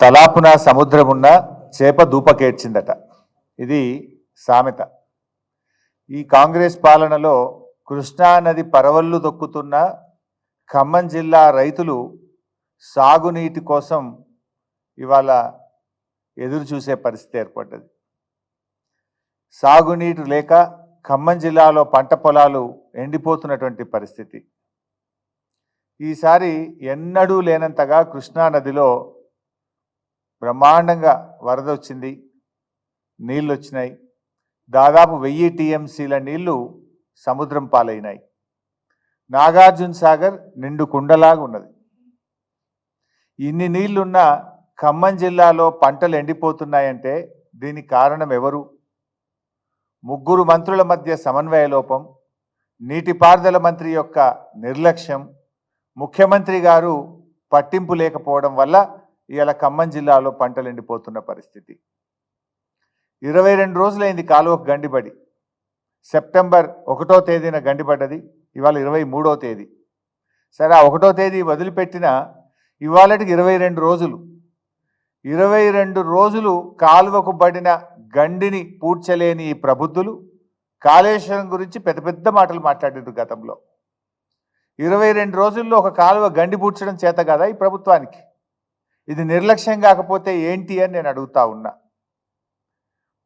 తలాపున సముద్రమున్న చేప దూపకేడ్చిందట ఇది సామెత. ఈ కాంగ్రెస్ పాలనలో కృష్ణా నది పరవళ్ళు దొక్కుతున్న ఖమ్మం జిల్లా రైతులు సాగునీటి కోసం ఇవాళ ఎదురు చూసే పరిస్థితి ఏర్పడ్డది. సాగునీరు లేక ఖమ్మం జిల్లాలో పంట పొలాలు ఎండిపోతున్నటువంటి పరిస్థితి. ఈసారి ఎన్నడూ లేనంతగా కృష్ణా నదిలో బ్రహ్మాండంగా వరద వచ్చింది నీళ్ళు వచ్చినాయి. దాదాపు వెయ్యి టీఎంసీల నీళ్ళు సముద్రం పాలైనాయి. నాగార్జున సాగర్ నిండు కుండలాగా ఉన్నది. ఇన్ని నీళ్ళున్న ఖమ్మం జిల్లాలో పంటలు ఎండిపోతున్నాయంటే దీనికి కారణం ఎవరు? ముగ్గురు మంత్రుల మధ్య సమన్వయ లోపం నీటిపారుదల మంత్రి యొక్క నిర్లక్ష్యం ముఖ్యమంత్రి గారు పట్టింపు లేకపోవడం వల్ల ఇవాళ ఖమ్మం జిల్లాలో పంటలు ఎండిపోతున్న పరిస్థితి. ఇరవై రెండు రోజులైంది కాలువకు గండిపడి. సెప్టెంబర్ ఒకటో తేదీన గండిపడ్డది ఇవాళ ఇరవై మూడో తేదీ. సరే ఆ ఒకటో తేదీ వదిలిపెట్టిన ఇవాళటికి ఇరవై రెండు రోజులు. ఇరవై రెండు రోజులు కాలువకు పడిన గండిని పూడ్చలేని ఈ ప్రబుద్ధులు కాళేశ్వరం గురించి పెద్ద పెద్ద మాటలు మాట్లాడారు గతంలో. ఇరవై రెండు రోజుల్లో ఒక కాలువ గండి పూడ్చడం చేత కదా ఈ ప్రభుత్వానికి? ఇది నిర్లక్ష్యం కాకపోతే ఏంటి అని నేను అడుగుతా ఉన్నా.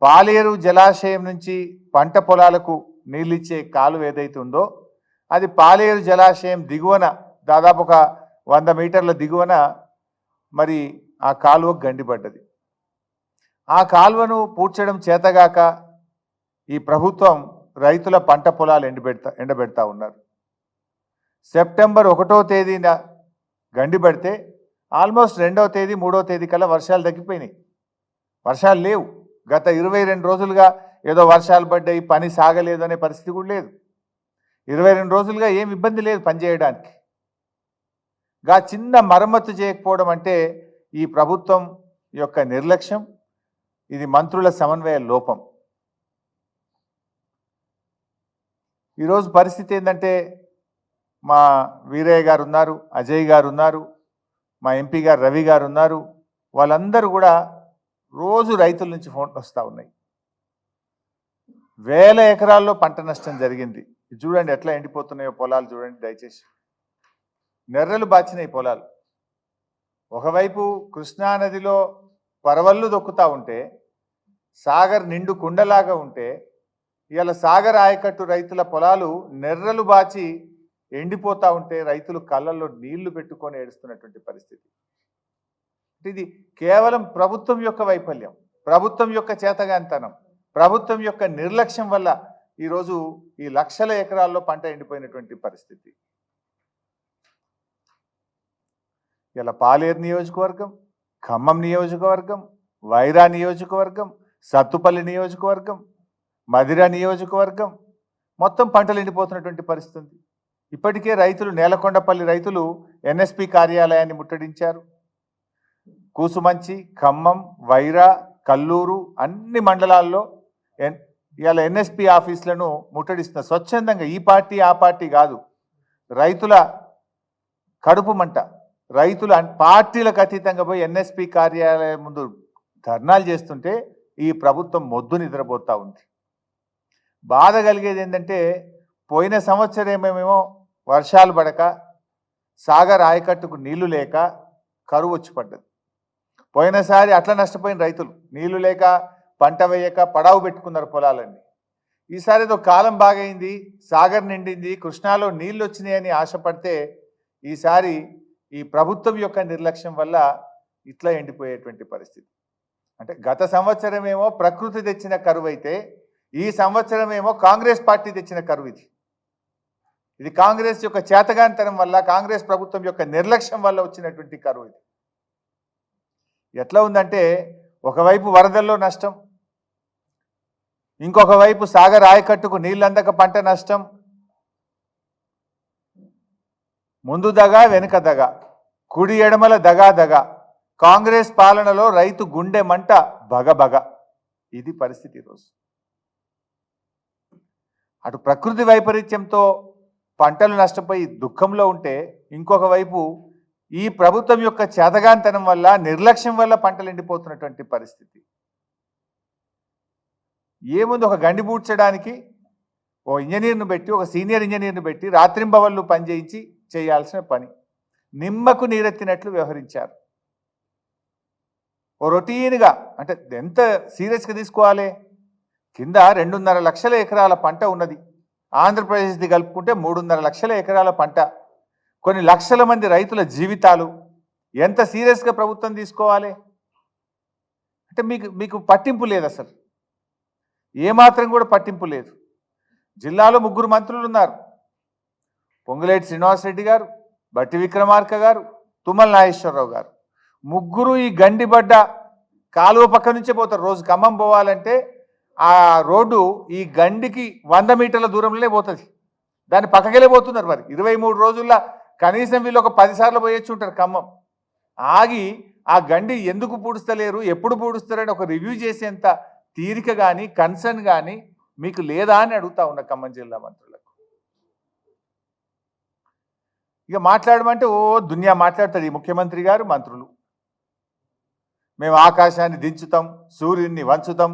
పాలేరు జలాశయం నుంచి పంట పొలాలకు నీళ్ళిచ్చే కాలువ ఏదైతే ఉందో అది పాలేరు జలాశయం దిగువన దాదాపు ఒక వంద మీటర్ల దిగువన మరి ఆ కాలువకు గండిపడ్డది. ఆ కాలువను పూడ్చడం చేతగాక ఈ ప్రభుత్వం రైతుల పంట పొలాలు ఎండబెడతా ఎండబెడతా ఉన్నారు. సెప్టెంబర్ ఒకటో తేదీన గండిపెడితే ఆల్మోస్ట్ రెండవ తేదీ మూడో తేదీ కల్లా వర్షాలు తగ్గిపోయినాయి. వర్షాలు లేవు. గత ఇరవై రెండు రోజులుగా ఏదో వర్షాలు పడ్డాయి పని సాగలేదు అనే పరిస్థితి కూడా లేదు. ఇరవై రెండు రోజులుగా ఏం ఇబ్బంది లేదు పనిచేయడానికి గా చిన్న మరమ్మతు చేయకపోవడం అంటే ఈ ప్రభుత్వం యొక్క నిర్లక్ష్యం ఇది మంత్రుల సమన్వయ లోపం. ఈరోజు పరిస్థితి ఏంటంటే మా వీరయ్య గారు ఉన్నారు అజయ్ గారు ఉన్నారు మా ఎంపీ గారు రవి గారు ఉన్నారు. వాళ్ళందరూ కూడా రోజు రైతుల నుంచి ఫోన్లు వస్తూ ఉన్నాయి. వేల ఎకరాల్లో పంట నష్టం జరిగింది. చూడండి ఎట్లా ఎండిపోతున్నాయో పొలాలు చూడండి దయచేసి. నెర్రలు బాచినాయి పొలాలు. ఒకవైపు కృష్ణానదిలో పరవళ్ళు దొక్కుతూ ఉంటే సాగర్ నిండు కుండలాగా ఉంటే ఇవాళ సాగర్ ఆయకట్టు రైతుల పొలాలు నెర్రలు బాచి ఎండిపోతా ఉంటే రైతులు కళ్ళల్లో నీళ్ళు పెట్టుకొని ఏడుస్తున్నటువంటి పరిస్థితి. ఇది కేవలం ప్రభుత్వం యొక్క వైఫల్యం ప్రభుత్వం యొక్క చేతగాంతనం ప్రభుత్వం యొక్క నిర్లక్ష్యం వల్ల ఈరోజు ఈ లక్షల ఎకరాల్లో పంట ఎండిపోయినటువంటి పరిస్థితి. ఇలా పాలేరు నియోజకవర్గం ఖమ్మం నియోజకవర్గం వైరా నియోజకవర్గం సత్తుపల్లి నియోజకవర్గం మదిర నియోజకవర్గం మొత్తం పంటలు ఎండిపోతున్నటువంటి పరిస్థితి ఇప్పటికే రైతులు నేలకొండపల్లి రైతులు ఎన్ఎస్పి కార్యాలయాన్ని ముట్టడించారు. కూసుమంచి ఖమ్మం వైరా కల్లూరు అన్ని మండలాల్లో ఎన్ ఇవాళ ఎన్ఎస్పి ఆఫీసులను ముట్టడిస్తున్న స్వచ్ఛందంగా ఈ పార్టీ ఆ పార్టీ కాదు. రైతుల కడుపు మంట. రైతులు పార్టీలకు అతీతంగా పోయి ఎన్ఎస్పి కార్యాలయం ముందు ధర్నాలు చేస్తుంటే ఈ ప్రభుత్వం మొద్దు నిద్రపోతూ ఉంది. బాధ కలిగేది ఏంటంటే పోయిన సంవత్సరం ఏమేమో వర్షాలు పడక సాగర్ ఆయకట్టుకు నీళ్ళు లేక కరువు వచ్చి పడ్డది. పోయినసారి అట్లా నష్టపోయిన రైతులు. నీళ్ళు లేక పంట వేయక పడావు పెట్టుకున్నారు పొలాలన్నీ. ఈసారి ఏదో కాలం బాగైంది సాగర్ నిండింది కృష్ణాలో నీళ్ళు వచ్చినాయని ఆశపడితే ఈసారి ఈ ప్రభుత్వం యొక్క నిర్లక్ష్యం వల్ల ఇట్లా ఎండిపోయేటువంటి పరిస్థితి. అంటే గత సంవత్సరం ఏమో ప్రకృతి తెచ్చిన కరువు అయితే ఈ సంవత్సరం ఏమో కాంగ్రెస్ పార్టీ తెచ్చిన కరువు ఇది. ఇది కాంగ్రెస్ యొక్క చేతగానితనం వల్ల కాంగ్రెస్ ప్రభుత్వం యొక్క నిర్లక్ష్యం వల్ల వచ్చినటువంటి కరువు ఇది. ఎట్లా ఉందంటే ఒకవైపు వరదల్లో నష్టం ఇంకొక వైపు సాగర్ ఆయకట్టుకు నీళ్ళందక పంట నష్టం ముందు దగ వెనుక దగ కుడి ఎడమల దగా దగ కాంగ్రెస్ పాలనలో రైతు గుండె మంట బగబగ ఇది పరిస్థితి ఈరోజు. అటు ప్రకృతి వైపరీత్యంతో పంటలు నష్టపోయి దుఃఖంలో ఉంటే ఇంకొక వైపు ఈ ప్రభుత్వం యొక్క చేతగాంతనం వల్ల నిర్లక్ష్యం వల్ల పంటలు ఎండిపోతున్నటువంటి పరిస్థితి. ఏముంది ఒక గండి పూడ్చడానికి ఓ ఇంజనీర్ను పెట్టి ఒక సీనియర్ ఇంజనీర్ను పెట్టి రాత్రింబవళ్ళు పనిచేయించి చేయాల్సిన పని. నిమ్మకు నీరెత్తినట్లు వ్యవహరించారు. ఓ రొటీన్గా అంటే ఎంత సీరియస్గా తీసుకోవాలి? కింద రెండున్నర లక్షల ఎకరాల పంట ఉన్నది. ఆంధ్రప్రదేశ్ది కలుపుకుంటే మూడున్నర లక్షల ఎకరాల పంట. కొన్ని లక్షల మంది రైతుల జీవితాలు ఎంత సీరియస్గా ప్రభుత్వం తీసుకోవాలి? అంటే మీకు మీకు పట్టింపు లేదు అసలు. ఏమాత్రం కూడా పట్టింపు లేదు. జిల్లాలో ముగ్గురు మంత్రులు ఉన్నారు. పొంగులేటి శ్రీనివాసరెడ్డి గారు బట్టి విక్రమార్క గారు తుమ్మల నాగేశ్వరరావు గారు. ముగ్గురు ఈ గండిబడ్డ కాలువ పక్క నుంచే పోతారు. రోజు ఖమ్మం పోవాలంటే ఆ రోడ్డు ఈ గండికి వంద మీటర్ల దూరంలోనే పోతుంది. దాన్ని పక్కకెళ్ళే పోతున్నారు మరి. ఇరవై మూడు రోజుల్లో కనీసం వీళ్ళు ఒక పది సార్లు పోయొచ్చు ఉంటారు ఖమ్మం. ఆగి ఆ గండి ఎందుకు పూడుస్తలేరు ఎప్పుడు పూడుస్తారని ఒక రివ్యూ చేసేంత తీరిక కానీ కన్సర్న్ కానీ మీకు లేదా అని అడుగుతా ఉన్న ఖమ్మం జిల్లా మంత్రులకు. ఇక మాట్లాడమంటే ఓ దునియా మాట్లాడతాడు ఈ ముఖ్యమంత్రి గారు మంత్రులు. మేము ఆకాశాన్ని దించుతాం సూర్యుడిని వంచుతాం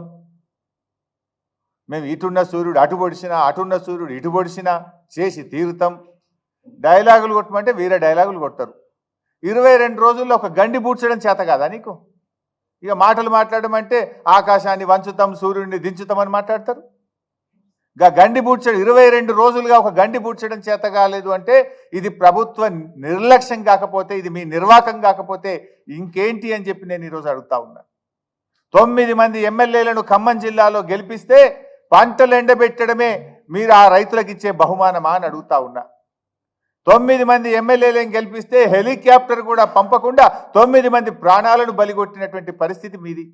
మేము ఇటున్న సూర్యుడు అటు పొడిచినా అటున్న సూర్యుడు ఇటు పొడిచినా చేసి తీరుతాం. డైలాగులు కొట్టమంటే వీరే డైలాగులు కొట్టరు ఇరవై రెండు రోజుల్లో ఒక గండి పూడ్చడం చేత కాదా నీకు? ఇక మాటలు మాట్లాడడం అంటే ఆకాశాన్ని వంచుతాం సూర్యుడిని దించుతామని మాట్లాడతారు. ఇక గండి పూడ్చడం ఇరవై రెండు రోజులుగా ఒక గండి పూడ్చడం చేత కాలేదు అంటే ఇది ప్రభుత్వ నిర్లక్ష్యం కాకపోతే ఇది మీ నిర్వాకం కాకపోతే ఇంకేంటి అని చెప్పి నేను ఈరోజు అడుగుతా ఉన్నా. తొమ్మిది మంది ఎమ్మెల్యేలను ఖమ్మం జిల్లాలో గెలిపిస్తే పంటలు ఎండబెట్టడమే మీరు ఆ రైతులకు ఇచ్చే బహుమానమా అని అడుగుతా ఉన్నా. తొమ్మిది మంది ఎమ్మెల్యేలను గెలిపిస్తే హెలికాప్టర్ కూడా పంపకుండా తొమ్మిది మంది ప్రాణాలను బలిగొట్టినటువంటి పరిస్థితి మీది.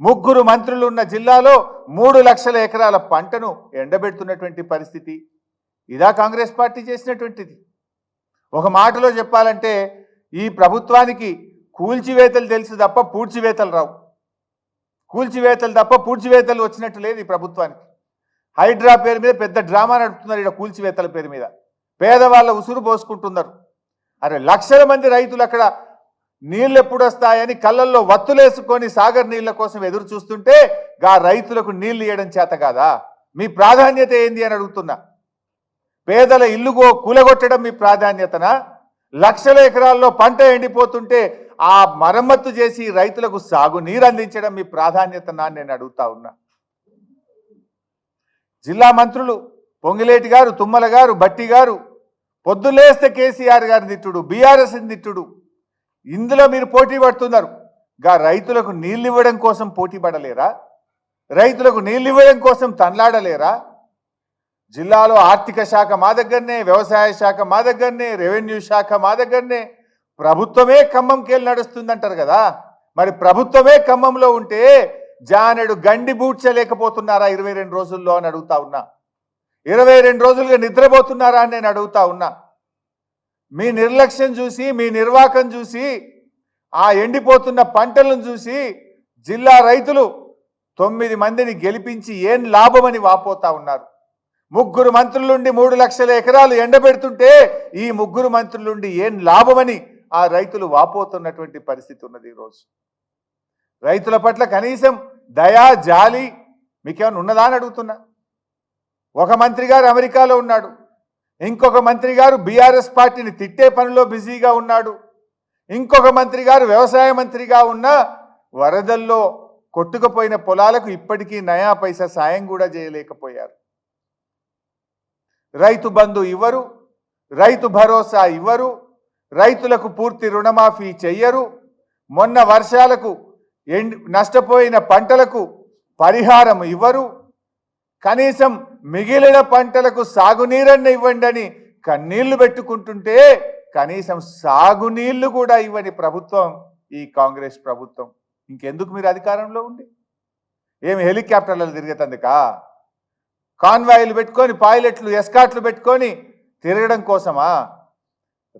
ముగ్గురు మంత్రులు ఉన్న జిల్లాలో మూడు లక్షల ఎకరాల పంటను ఎండబెడుతున్నటువంటి పరిస్థితి. ఇదా కాంగ్రెస్ పార్టీ చేసినటువంటిది. ఒక మాటలో చెప్పాలంటే ఈ ప్రభుత్వానికి కూల్చివేతలు తెలుసు తప్ప పూడ్చివేతలు రావు. కూల్చివేతలు తప్ప పూడ్చివేతలు వచ్చినట్టు లేదు ఈ ప్రభుత్వానికి. హైడ్రా పేరు మీద పెద్ద డ్రామా నడుపుతున్నారు ఇక్కడ కూల్చివేతల పేరు మీద. పేదవాళ్ళ ఉసురు పోసుకుంటున్నారు. అరే లక్షల మంది రైతులు అక్కడ నీళ్ళు ఎప్పుడు వస్తాయని కళ్ళల్లో వత్తులేసుకొని సాగర్ నీళ్ళ కోసం ఎదురు చూస్తుంటే గా రైతులకు నీళ్ళు ఇవ్వడం చేత కాదా? మీ ప్రాధాన్యత ఏంది అని అడుగుతున్నా. పేదల ఇల్లుగో కూలగొట్టడం మీ ప్రాధాన్యతనా? లక్షల ఎకరాల్లో పంట ఎండిపోతుంటే ఆ మరమ్మత్తు చేసి రైతులకు సాగు నీరు అందించడం మీ ప్రాధాన్యతనా నేను అడుగుతా ఉన్నా. జిల్లా మంత్రులు పొంగిలేటి గారు తుమ్మల గారు బట్టి గారు పొద్దులేస్తే కేసీఆర్ గారి తిట్టుడు బీఆర్ఎస్ తిట్టుడు. ఇందులో మీరు పోటీ పడుతున్నారు. గా రైతులకు నీళ్ళు ఇవ్వడం కోసం పోటీ పడలేరా? రైతులకు నీళ్ళు ఇవ్వడం కోసం తన్లాడలేరా? జిల్లాలో ఆర్థిక శాఖ మా దగ్గరనే వ్యవసాయ శాఖ మా దగ్గరనే రెవెన్యూ శాఖ మా దగ్గరనే ప్రభుత్వమే ఖమ్మంకెళ్ళి నడుస్తుందంటారు కదా. మరి ప్రభుత్వమే ఖమ్మంలో ఉంటే జానెడు గండి బూడ్చలేకపోతున్నారా ఇరవై రెండు రోజుల్లో అని అడుగుతా ఉన్నా. ఇరవై రెండు రోజులుగా నిద్రపోతున్నారా అని నేను అడుగుతా ఉన్నా. మీ నిర్లక్ష్యం చూసి మీ నిర్వాకం చూసి ఆ ఎండిపోతున్న పంటలను చూసి జిల్లా రైతులు తొమ్మిది మందిని గెలిపించి ఏం లాభమని వాపోతా ఉన్నారు. ముగ్గురు మంత్రులుండి మూడు లక్షల ఎకరాలు ఎండబెడుతుంటే ఈ ముగ్గురు మంత్రులుండి ఏం లాభమని ఆ రైతులు వాపోతున్నటువంటి పరిస్థితి ఉన్నది ఈరోజు రైతుల పట్ల కనీసం దయా జాలి మీకేమైనా ఉన్నదా అని అడుగుతున్నా. ఒక మంత్రి గారు అమెరికాలో ఉన్నాడు. ఇంకొక మంత్రి గారు బీఆర్ఎస్ పార్టీని తిట్టే పనిలో బిజీగా ఉన్నాడు. ఇంకొక మంత్రి గారు వ్యవసాయ మంత్రిగా ఉన్న వరదల్లో కొట్టుకుపోయిన పొలాలకు ఇప్పటికీ నయా పైసా సాయం కూడా చేయలేకపోయారు. రైతు బంధు ఇవ్వరు రైతు భరోసా ఇవ్వరు రైతులకు పూర్తి రుణమాఫీ చెయ్యరు. మొన్న వర్షాలకు ఎండి నష్టపోయిన పంటలకు పరిహారం ఇవ్వరు. కనీసం మిగిలిన పంటలకు సాగునీరన్న ఇవ్వండి అని కన్నీళ్ళు పెట్టుకుంటుంటే కనీసం సాగునీళ్ళు కూడా ఇవ్వని ప్రభుత్వం ఈ కాంగ్రెస్ ప్రభుత్వం. ఇంకెందుకు మీరు అధికారంలో ఉండి? ఏమి హెలికాప్టర్లలో తిరిగేతందుకా కాన్వాయిలు పెట్టుకొని పైలట్లు ఎస్కాట్లు పెట్టుకొని తిరగడం కోసమా?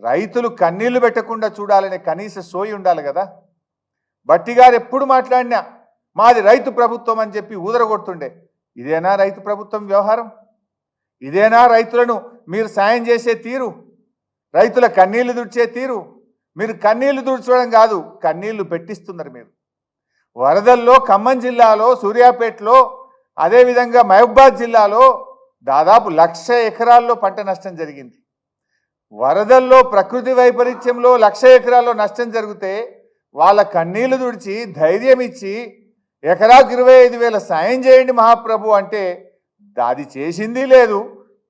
రైతులు కన్నీళ్ళు పెట్టకుండా చూడాలనే కనీస సోయి ఉండాలి కదా. బట్టి గారు ఎప్పుడు మాట్లాడినా మాది రైతు ప్రభుత్వం అని చెప్పి ఊదరగొడుతుండే. ఇదేనా రైతు ప్రభుత్వం వ్యవహారం? ఇదేనా రైతులను మీరు సాయం చేసే తీరు? రైతుల కన్నీళ్ళు దుడిచే తీరు? మీరు కన్నీళ్ళు తుడుచడం కాదు కన్నీళ్ళు పెట్టిస్తున్నారు మీరు. వరదల్లో ఖమ్మం జిల్లాలో సూర్యాపేటలో అదేవిధంగా మహబూబాద్ జిల్లాలో దాదాపు లక్ష ఎకరాల్లో పంట నష్టం జరిగింది. వరదల్లో ప్రకృతి వైపరీత్యంలో లక్ష ఎకరాల్లో నష్టం జరిగితే వాళ్ళ కన్నీళ్ళు తుడిచి ధైర్యం ఇచ్చి ఎకరాకు ఇరవై ఐదు వేల సాయం చేయండి మహాప్రభు అంటే అది చేసింది లేదు.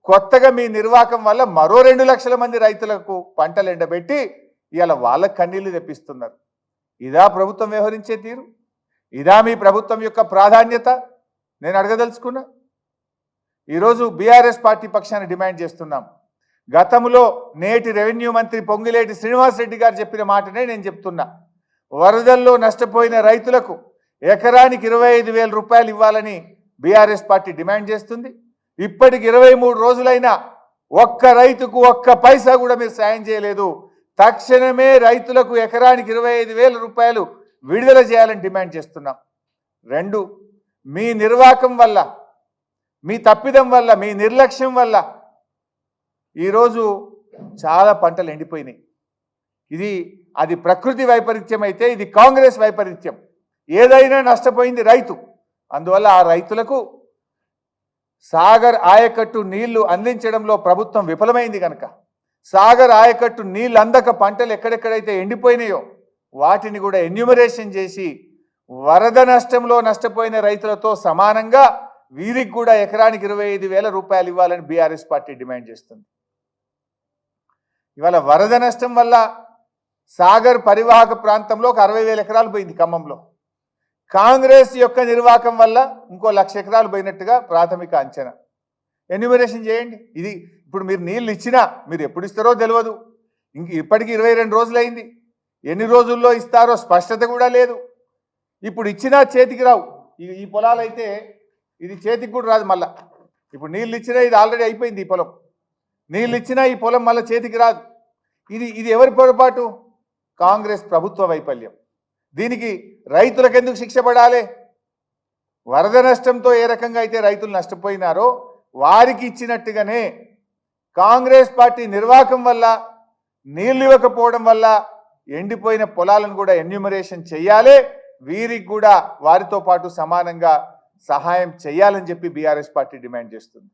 కొత్తగా మీ నిర్వాకం వల్ల మరో రెండు లక్షల మంది రైతులకు పంటలు ఎండబెట్టి ఇవాళ వాళ్ళ కన్నీళ్ళు తెప్పిస్తున్నారు. ఇదా ప్రభుత్వం వ్యవహరించే తీరు? ఇదా మీ ప్రభుత్వం యొక్క ప్రాధాన్యత? నేను అడగదలుచుకున్నా. ఈరోజు బీఆర్ఎస్ పార్టీ పక్షాన్ని డిమాండ్ చేస్తున్నాం. గతంలో నేటి రెవెన్యూ మంత్రి పొంగిలేటి శ్రీనివాసరెడ్డి గారు చెప్పిన మాటనే నేను చెప్తున్నా. వరదల్లో నష్టపోయిన రైతులకు ఎకరానికి ఇరవై ఐదు వేల రూపాయలు ఇవ్వాలని బీఆర్ఎస్ పార్టీ డిమాండ్ చేస్తుంది. ఇప్పటికి ఇరవై మూడు రోజులైనా ఒక్క రైతుకు ఒక్క పైసా కూడా మీరు సాయం చేయలేదు. తక్షణమే రైతులకు ఎకరానికి ఇరవై ఐదు వేల రూపాయలు విడుదల చేయాలని డిమాండ్ చేస్తున్నాం. రెండు మీ నిర్వాకం వల్ల మీ తప్పిదం వల్ల మీ నిర్లక్ష్యం వల్ల ఈరోజు చాలా పంటలు ఎండిపోయినాయి. ఇది అది ప్రకృతి వైపరీత్యం అయితే ఇది కాంగ్రెస్ వైపరీత్యం. ఏదైనా నష్టపోయింది రైతు. అందువల్ల ఆ రైతులకు సాగర్ ఆయకట్టు నీళ్ళు అందించడంలో ప్రభుత్వం విఫలమైంది కనుక సాగర్ ఆయకట్టు నీళ్ళు అందక పంటలు ఎక్కడెక్కడైతే ఎండిపోయినాయో వాటిని కూడా ఎన్యూమరేషన్ చేసి వరద నష్టంలో నష్టపోయిన రైతులతో సమానంగా వీరికి కూడా ఎకరానికి ఇరవై ఐదు వేల రూపాయలు ఇవ్వాలని బీఆర్ఎస్ పార్టీ డిమాండ్ చేస్తుంది. ఇవాళ వరద నష్టం వల్ల సాగర్ పరివాహక ప్రాంతంలో ఒక అరవై వేల ఎకరాలు పోయింది ఖమ్మంలో. కాంగ్రెస్ యొక్క నిర్వాహకం వల్ల ఇంకో లక్ష ఎకరాలు పోయినట్టుగా ప్రాథమిక అంచనా. ఎన్యూమరేషన్ చేయండి. ఇది ఇప్పుడు మీరు నీళ్ళు ఇచ్చినా మీరు ఎప్పుడు ఇస్తారో తెలియదు ఇంక ఇప్పటికి ఇరవై రెండు రోజులైంది. ఎన్ని రోజుల్లో ఇస్తారో స్పష్టత కూడా లేదు. ఇప్పుడు ఇచ్చినా చేతికి రావు. ఈ ఈ పొలాలు అయితే ఇది చేతికి కూడా రాదు మళ్ళా. ఇప్పుడు నీళ్ళు ఇచ్చినా ఇది ఆల్రెడీ అయిపోయింది ఈ పొలం. నీళ్ళు ఇచ్చినా ఈ పొలం మళ్ళీ చేతికి రాదు. ఇది ఇది ఎవరి పొరపాటు? కాంగ్రెస్ ప్రభుత్వ వైఫల్యం. దీనికి రైతులకు ఎందుకు శిక్ష పడాలి? వరద నష్టంతో ఏ రకంగా అయితే రైతులు నష్టపోయినారో వారికి ఇచ్చినట్టుగానే కాంగ్రెస్ పార్టీ నిర్వాహకం వల్ల నీళ్ళు ఇవ్వకపోవడం వల్ల ఎండిపోయిన పొలాలను కూడా ఎన్యూమరేషన్ చేయాలి. వీరికి కూడా వారితో పాటు సమానంగా సహాయం చేయాలని చెప్పి బీఆర్ఎస్ పార్టీ డిమాండ్ చేస్తుంది.